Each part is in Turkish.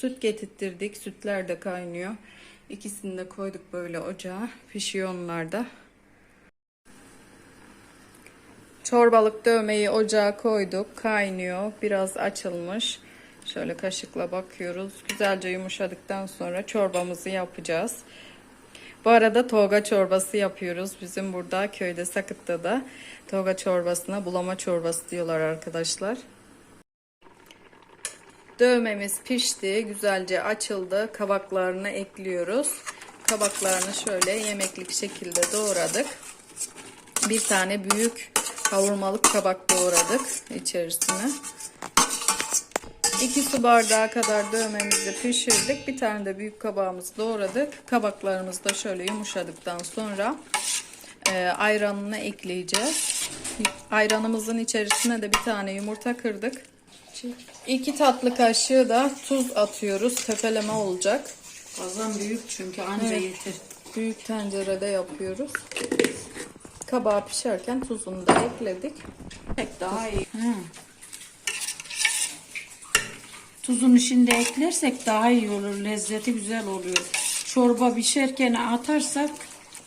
Süt getirttirdik. Sütler de kaynıyor. İkisini de koyduk böyle ocağa. Pişiyor onlar da. Çorbalık dövmeyi ocağa koyduk. Kaynıyor. Biraz açılmış. Şöyle kaşıkla bakıyoruz. Güzelce yumuşadıktan sonra çorbamızı yapacağız. Bu arada toga çorbası yapıyoruz. Bizim burada köyde Sakıt'ta da toga çorbasına bulama çorbası diyorlar arkadaşlar. Dövmemiz pişti. Güzelce açıldı. Kabaklarını ekliyoruz. Kabaklarını şöyle yemeklik şekilde doğradık. Bir tane büyük kavurmalık kabak doğradık içerisine. 2 su bardağı kadar dövmemizi pişirdik. Bir tane de büyük kabağımızı doğradık. Kabaklarımız da şöyle yumuşadıktan sonra e, ayranını ekleyeceğiz. Ayranımızın içerisine de bir tane yumurta kırdık. 2 tatlı kaşığı da tuz atıyoruz. Tepeleme olacak. Kazan büyük çünkü anca Evet. yeter. Büyük tencerede yapıyoruz. Kabağı pişerken tuzunu da ekledik. Pek daha iyi. Hı. Tuzun içinde eklersek daha iyi olur. Lezzeti güzel oluyor. Çorba pişerken atarsak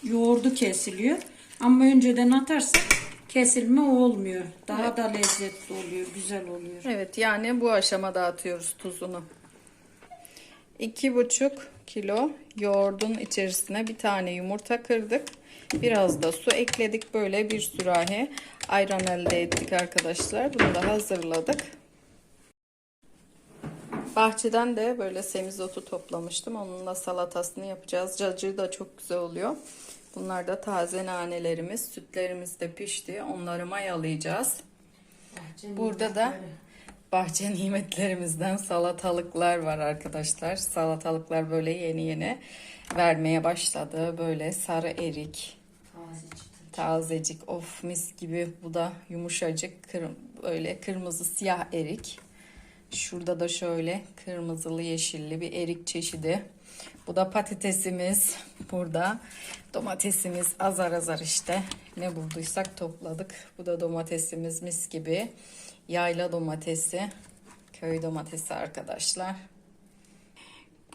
yoğurdu kesiliyor. Ama önceden atarsak kesilme olmuyor. Daha da lezzetli oluyor. Güzel oluyor. Evet yani bu aşamada atıyoruz tuzunu. 2,5 kilo yoğurdun içerisine bir tane yumurta kırdık. Biraz da su ekledik. Böyle bir sürahi ayran elde ettik arkadaşlar. Bunu da hazırladık. Bahçeden de böyle semizotu toplamıştım. Onunla salatasını yapacağız. Cacığı da çok güzel oluyor. Bunlar da taze nanelerimiz. Sütlerimiz de pişti. Onları mayalayacağız. Burada da bahçe nimetlerimizden salatalıklar var arkadaşlar. Salatalıklar böyle yeni yeni vermeye başladı. Böyle sarı erik, tazecik, of mis gibi. Bu da yumuşacık, kır, böyle kırmızı siyah erik. Şurada da şöyle kırmızılı yeşilli bir erik çeşidi. Bu da patatesimiz. Burada domatesimiz azar azar işte. Ne bulduysak topladık. Bu da domatesimiz mis gibi. Yayla domatesi. Köy domatesi arkadaşlar.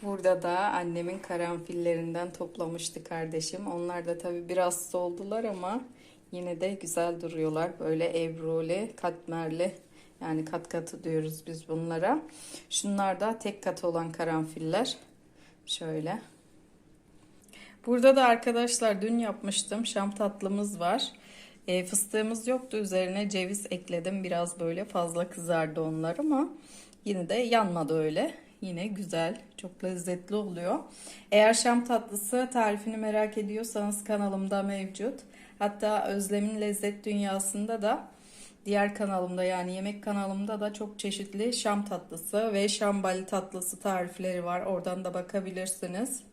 Burada da annemin karanfillerinden toplamıştı kardeşim. Onlar da tabi biraz soldular ama yine de güzel duruyorlar. Böyle ebruli, katmerli yani kat katı diyoruz biz bunlara. Şunlar da tek kat olan karanfiller. Şöyle. Burada da arkadaşlar dün yapmıştım. Şam tatlımız var. E, fıstığımız yoktu. Üzerine ceviz ekledim. Biraz böyle fazla kızardı onlar ama yine de yanmadı öyle. Yine güzel. Çok lezzetli oluyor. Eğer şam tatlısı tarifini merak ediyorsanız kanalımda mevcut. Hatta Özlem'in Lezzet Dünyası'nda da diğer kanalımda yani yemek kanalımda da çok çeşitli şam tatlısı ve şambali tatlısı tarifleri var. Oradan da bakabilirsiniz.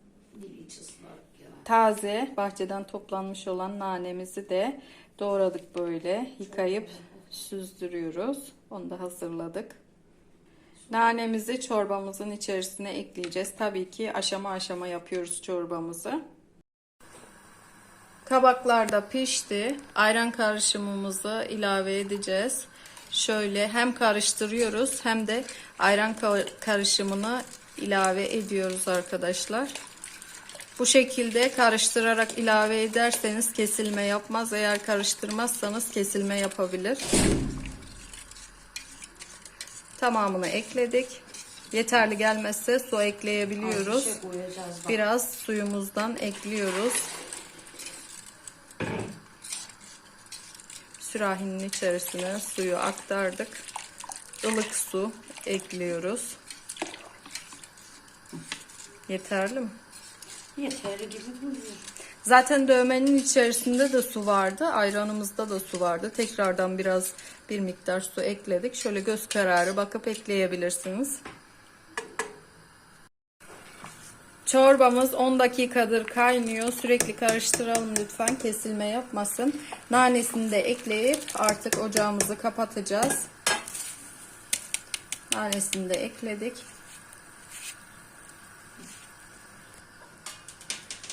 Taze bahçeden toplanmış olan nanemizi de doğradık böyle yıkayıp süzdürüyoruz. Onu da hazırladık. Nanemizi çorbamızın içerisine ekleyeceğiz. Tabii ki aşama aşama yapıyoruz çorbamızı. Kabaklar pişti. Ayran karışımımızı ilave edeceğiz. Şöyle hem karıştırıyoruz hem de ayran karışımını ilave ediyoruz arkadaşlar. Bu şekilde karıştırarak ilave ederseniz kesilme yapmaz. Eğer karıştırmazsanız kesilme yapabilir. Tamamını ekledik. Yeterli gelmezse su ekleyebiliyoruz. Şey. Biraz suyumuzdan ekliyoruz. Sürahinin içerisine suyu aktardık. Ilık su ekliyoruz. Yeterli mi? Yeterli gibi duruyor. Zaten dövmenin içerisinde de su vardı. Ayranımızda da su vardı. Tekrardan biraz bir miktar su ekledik. Şöyle göz kararı bakıp ekleyebilirsiniz. Çorbamız 10 dakikadır kaynıyor. Sürekli karıştıralım lütfen. Kesilme yapmasın. Nanesini de ekleyip artık ocağımızı kapatacağız. Nanesini de ekledik.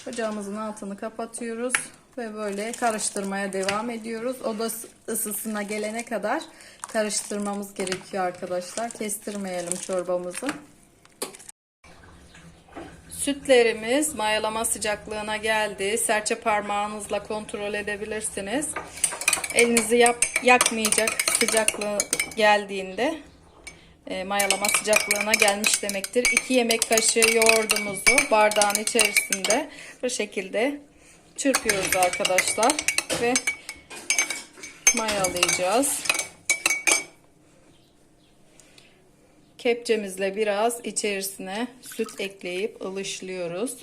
Ocağımızın altını kapatıyoruz ve böyle karıştırmaya devam ediyoruz. Oda ısısına gelene kadar karıştırmamız gerekiyor arkadaşlar. Kestirmeyelim çorbamızı. Sütlerimiz mayalama sıcaklığına geldi. Serçe parmağınızla kontrol edebilirsiniz. Elinizi yap, yakmayacak sıcaklığı geldiğinde e, mayalama sıcaklığına gelmiş demektir. 2 yemek kaşığı yoğurdumuzu bardağın içerisinde bu şekilde çırpıyoruz arkadaşlar ve mayalayacağız. Kepçemizle biraz içerisine süt ekleyip ılışlıyoruz.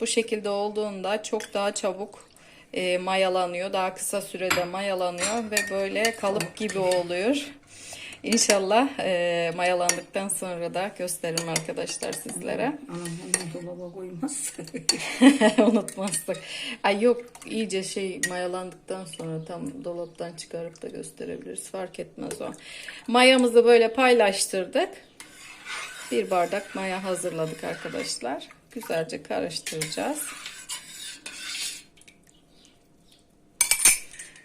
Bu şekilde olduğunda çok daha çabuk e, mayalanıyor. Daha kısa sürede mayalanıyor ve böyle kalıp gibi oluyor. İnşallah e, mayalandıktan sonra da gösteririm arkadaşlar sizlere. Anam dolaba koymaz. Unutmazdık. Ay yok iyice şey mayalandıktan sonra tam dolaptan çıkarıp da gösterebiliriz. Fark etmez o. Mayamızı böyle paylaştırdık. Bir bardak maya hazırladık arkadaşlar. Güzelce karıştıracağız.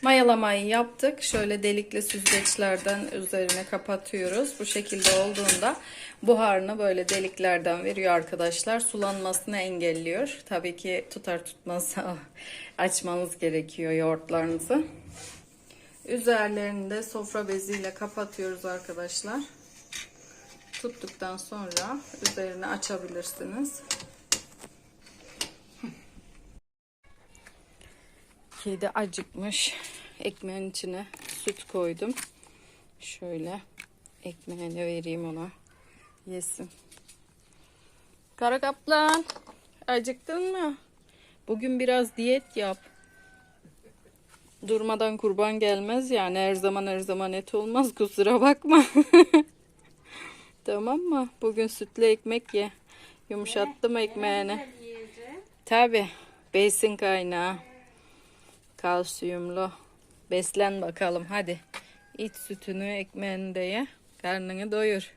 Mayalamayı yaptık. Şöyle delikli süzgeçlerden üzerine kapatıyoruz. Bu şekilde olduğunda buharını böyle deliklerden veriyor arkadaşlar. Sulanmasını engelliyor. Tabii ki tutar tutmaz açmanız gerekiyor yoğurtlarınızı. Üzerlerini de sofra beziyle kapatıyoruz arkadaşlar. Tuttuktan sonra üzerini açabilirsiniz. Kedi acıkmış. Ekmeğin içine süt koydum. Şöyle ekmeğini vereyim ona. Yesin. Kara kaplan. Acıktın mı? Bugün biraz diyet yap. Durmadan kurban gelmez yani her zaman her zaman et olmaz kusura bakma. tamam mı? Bugün sütlü ekmek ye. Yumuşattım ekmeğini. Tabi. Besin kaynağı. Kalsiyumlu. Beslen bakalım hadi. İç sütünü ekmeğini de ye. Karnını doyur.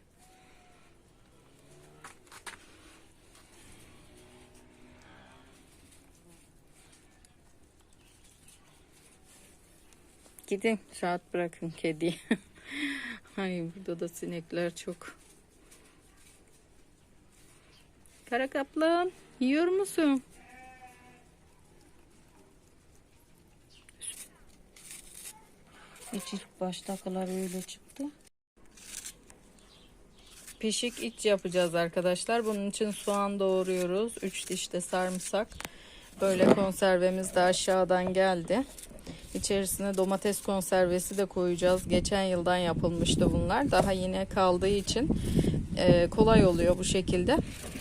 Gidin rahat bırakın kediyi. Ay burada da sinekler çok. Kara kaplan yiyor musun? Hiç ilk baştakiler öyle çıktı. Pişik iç yapacağız arkadaşlar. Bunun için soğan doğruyoruz. 3 diş de sarımsak. Böyle konservemiz de aşağıdan geldi. İçerisine domates konservesi de koyacağız. Geçen yıldan yapılmıştı bunlar. Daha yine kaldığı için e, kolay oluyor bu şekilde.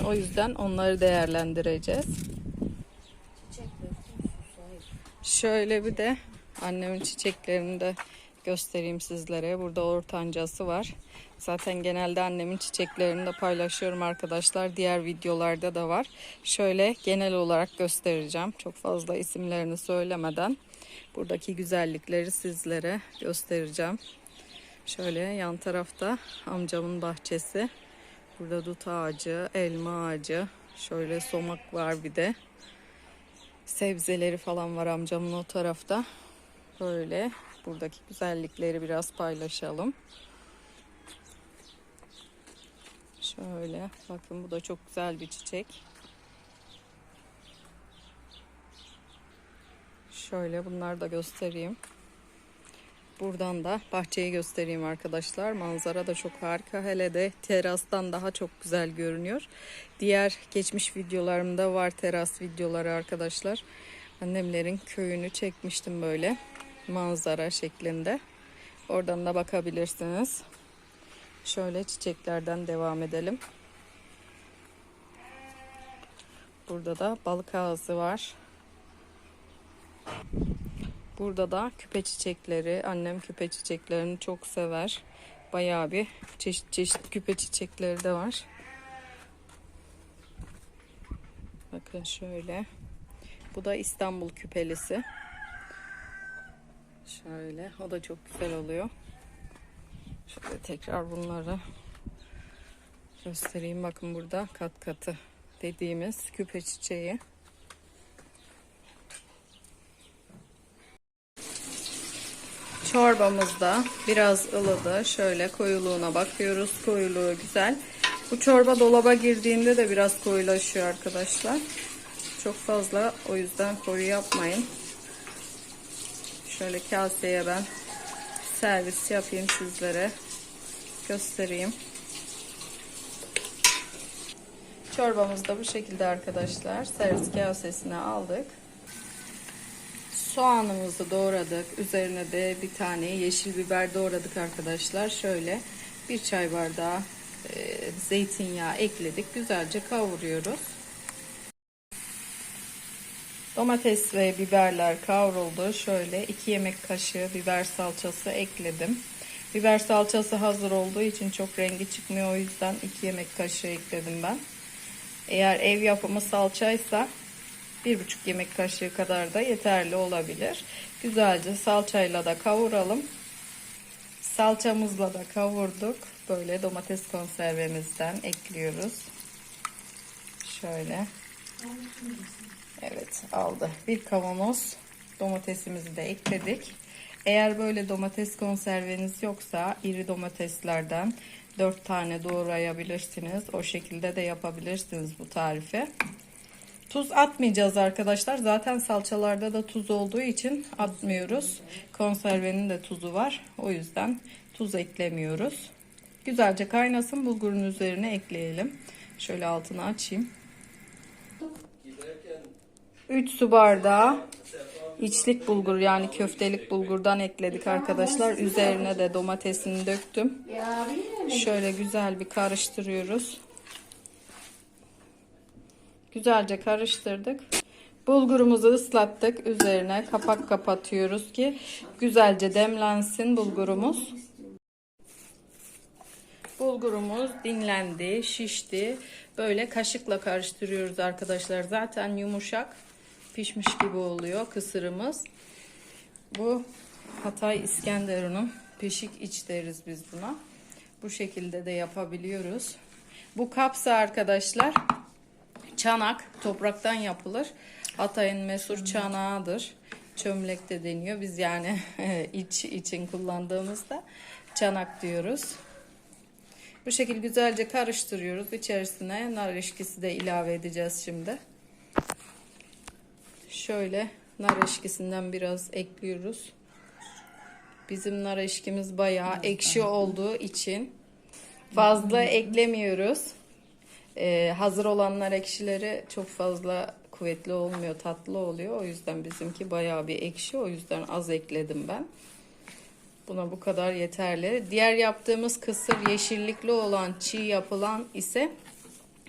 O yüzden onları değerlendireceğiz. Şöyle bir de annemin çiçeklerini de göstereyim sizlere. Burada ortancası var. Zaten genelde annemin çiçeklerini de paylaşıyorum arkadaşlar. Diğer videolarda da var. Şöyle genel olarak göstereceğim. Çok fazla isimlerini söylemeden buradaki güzellikleri sizlere göstereceğim. Şöyle yan tarafta amcamın bahçesi. Burada dut ağacı, elma ağacı, şöyle somak var bir de. Sebzeleri falan var amcamın o tarafta. Böyle buradaki güzellikleri biraz paylaşalım. Şöyle bakın bu da çok güzel bir çiçek. Şöyle bunları da göstereyim. Buradan da bahçeyi göstereyim arkadaşlar. Manzara da çok harika. Hele de terastan daha çok güzel görünüyor. Diğer geçmiş videolarımda var teras videoları arkadaşlar. Annemlerin köyünü çekmiştim böyle manzara şeklinde. Oradan da bakabilirsiniz. Şöyle çiçeklerden devam edelim. Burada da balık ağzı var. Burada da küpe çiçekleri. Annem küpe çiçeklerini çok sever. Bayağı bir çeşit çeşit küpe çiçekleri de var. Bakın şöyle. Bu da İstanbul küpelisi. Şöyle. O da çok güzel oluyor. Şöyle tekrar bunları göstereyim. Bakın burada kat katı dediğimiz küpe çiçeği. Çorbamız da biraz ılıdı. Şöyle koyuluğuna bakıyoruz. Koyuluğu güzel. Bu çorba dolaba girdiğinde de biraz koyulaşıyor arkadaşlar. Çok fazla o yüzden koyu yapmayın. Şöyle kaseye ben servis yapayım sizlere. Göstereyim. Çorbamız da bu şekilde arkadaşlar. Servis kasesine aldık. Soğanımızı doğradık. Üzerine de bir tane yeşil biber doğradık arkadaşlar. Şöyle bir çay bardağı e, zeytinyağı ekledik. Güzelce kavuruyoruz. Domates ve biberler kavruldu. Şöyle 2 yemek kaşığı biber salçası ekledim. Biber salçası hazır olduğu için çok rengi çıkmıyor. O yüzden 2 yemek kaşığı ekledim ben. Eğer ev yapımı salçaysa 1,5 yemek kaşığı kadar da yeterli olabilir. Güzelce salçayla da kavuralım. Salçamızla da kavurduk. Böyle domates konservemizden ekliyoruz. Şöyle. Evet aldı. Bir kavanoz domatesimizi de ekledik. Eğer böyle domates konserveniz yoksa iri domateslerden 4 tane doğrayabilirsiniz. O şekilde de yapabilirsiniz bu tarifi. Tuz atmayacağız arkadaşlar. Zaten salçalarda da tuz olduğu için atmıyoruz. Konservenin de tuzu var. O yüzden tuz eklemiyoruz. Güzelce kaynasın. Bulgurun üzerine ekleyelim. Şöyle altını açayım. 3 su bardağı içlik bulgur yani köftelik bulgurdan ekledik arkadaşlar. Üzerine de domatesini döktüm. Şöyle güzel bir karıştırıyoruz. Güzelce karıştırdık. Bulgurumuzu ıslattık. Üzerine kapak kapatıyoruz ki güzelce demlensin bulgurumuz. Bulgurumuz dinlendi, şişti. Böyle kaşıkla karıştırıyoruz arkadaşlar. Zaten yumuşak, pişmiş gibi oluyor kısırımız. Bu Hatay İskenderun'un peşik iç deriz biz buna. Bu şekilde de yapabiliyoruz. Bu kapsa arkadaşlar çanak topraktan yapılır. Hatay'ın mesur çanağıdır. Çömlek de deniyor. Biz yani iç için kullandığımızda çanak diyoruz. Bu şekilde güzelce karıştırıyoruz. İçerisine nar eşkisi de ilave edeceğiz şimdi. Şöyle nar eşkisinden biraz ekliyoruz. Bizim nar eşkimiz bayağı ekşi olduğu için fazla eklemiyoruz. Ee, hazır olan nar ekşileri çok fazla kuvvetli olmuyor, tatlı oluyor. O yüzden bizimki bayağı bir ekşi. O yüzden az ekledim ben. Buna bu kadar yeterli. Diğer yaptığımız kısır yeşillikli olan çiğ yapılan ise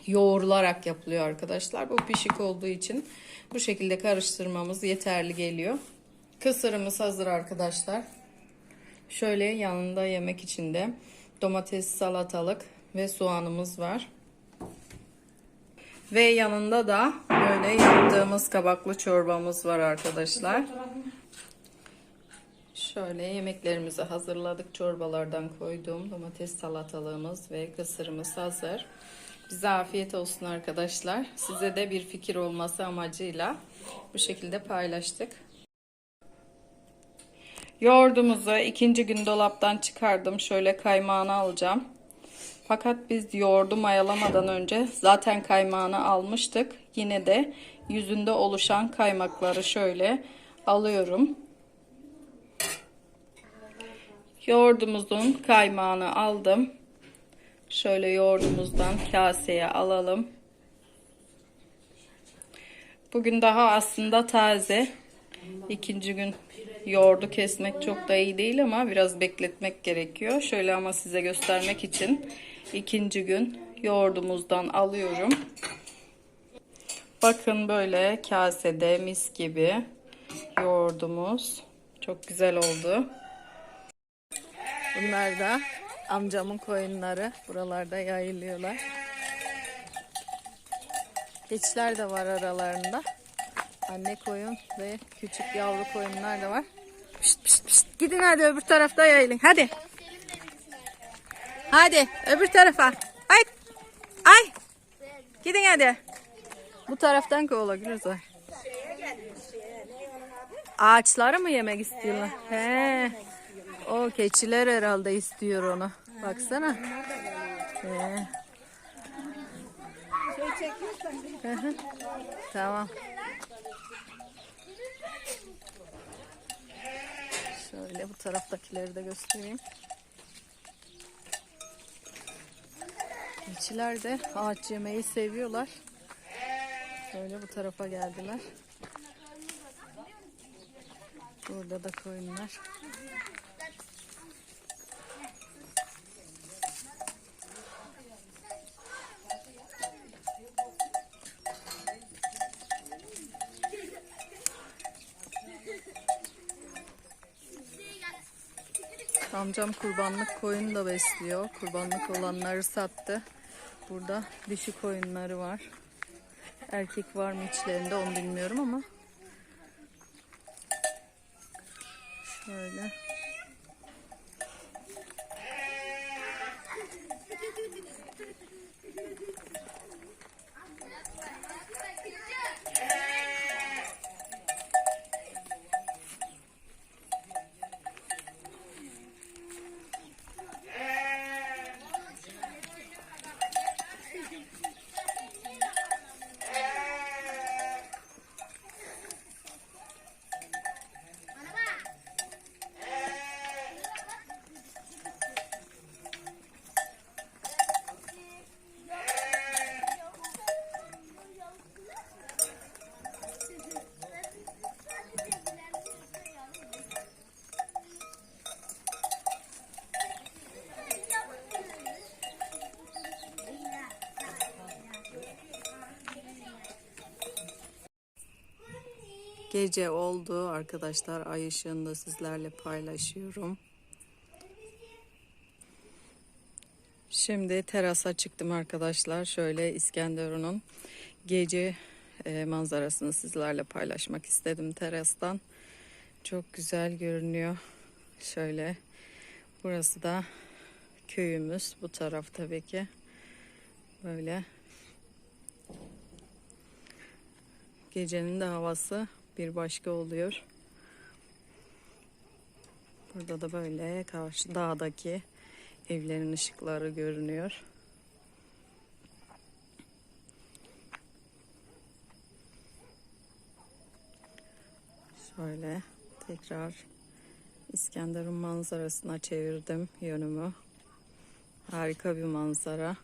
yoğrularak yapılıyor arkadaşlar. Bu pişik olduğu için bu şekilde karıştırmamız yeterli geliyor. Kısırımız hazır arkadaşlar. Şöyle yanında yemek için de domates, salatalık ve soğanımız var. Ve yanında da böyle yaptığımız kabaklı çorbamız var arkadaşlar. Şöyle yemeklerimizi hazırladık. Çorbalardan koyduğum domates salatalığımız ve kısırımız hazır. Bize afiyet olsun arkadaşlar. Size de bir fikir olması amacıyla bu şekilde paylaştık. Yoğurdumuzu ikinci gün dolaptan çıkardım. Şöyle kaymağını alacağım. Fakat biz yoğurdu mayalamadan önce zaten kaymağını almıştık. Yine de yüzünde oluşan kaymakları şöyle alıyorum. Yoğurdumuzun kaymağını aldım. Şöyle yoğurdumuzdan kaseye alalım. Bugün daha aslında taze. İkinci gün yoğurdu kesmek çok da iyi değil ama biraz bekletmek gerekiyor. Şöyle ama size göstermek için ikinci gün yoğurdumuzdan alıyorum. Bakın böyle kasede mis gibi yoğurdumuz. Çok güzel oldu. Bunlar da amcamın koyunları. Buralarda yayılıyorlar. Keçiler de var aralarında. Anne koyun ve küçük yavru koyunlar da var. Pişt pişt pişt. Gidin hadi öbür tarafta yayılın. Hadi. Hadi öbür tarafa. Ay. Ay. Gidin hadi. Bu taraftan kovalabiliriz var. Ağaçları mı yemek istiyorlar? He. O keçiler herhalde istiyor onu. Baksana. He. Tamam. Şöyle bu taraftakileri de göstereyim. Keçiler de ağaç yemeyi seviyorlar. Böyle bu tarafa geldiler. Burada da koyunlar. Amcam kurbanlık koyun da besliyor. Kurbanlık olanları sattı. Burada dişi koyunları var. Erkek var mı içlerinde onu bilmiyorum ama. Şöyle. Gece oldu arkadaşlar. Ay ışığını da sizlerle paylaşıyorum. Şimdi terasa çıktım arkadaşlar. Şöyle İskenderun'un gece e, manzarasını sizlerle paylaşmak istedim terastan. Çok güzel görünüyor. Şöyle. Burası da köyümüz. Bu taraf tabii ki. Böyle. Gecenin de havası bir başka oluyor. Burada da böyle karşı dağdaki evlerin ışıkları görünüyor. Şöyle tekrar İskenderun manzarasına çevirdim yönümü. Harika bir manzara.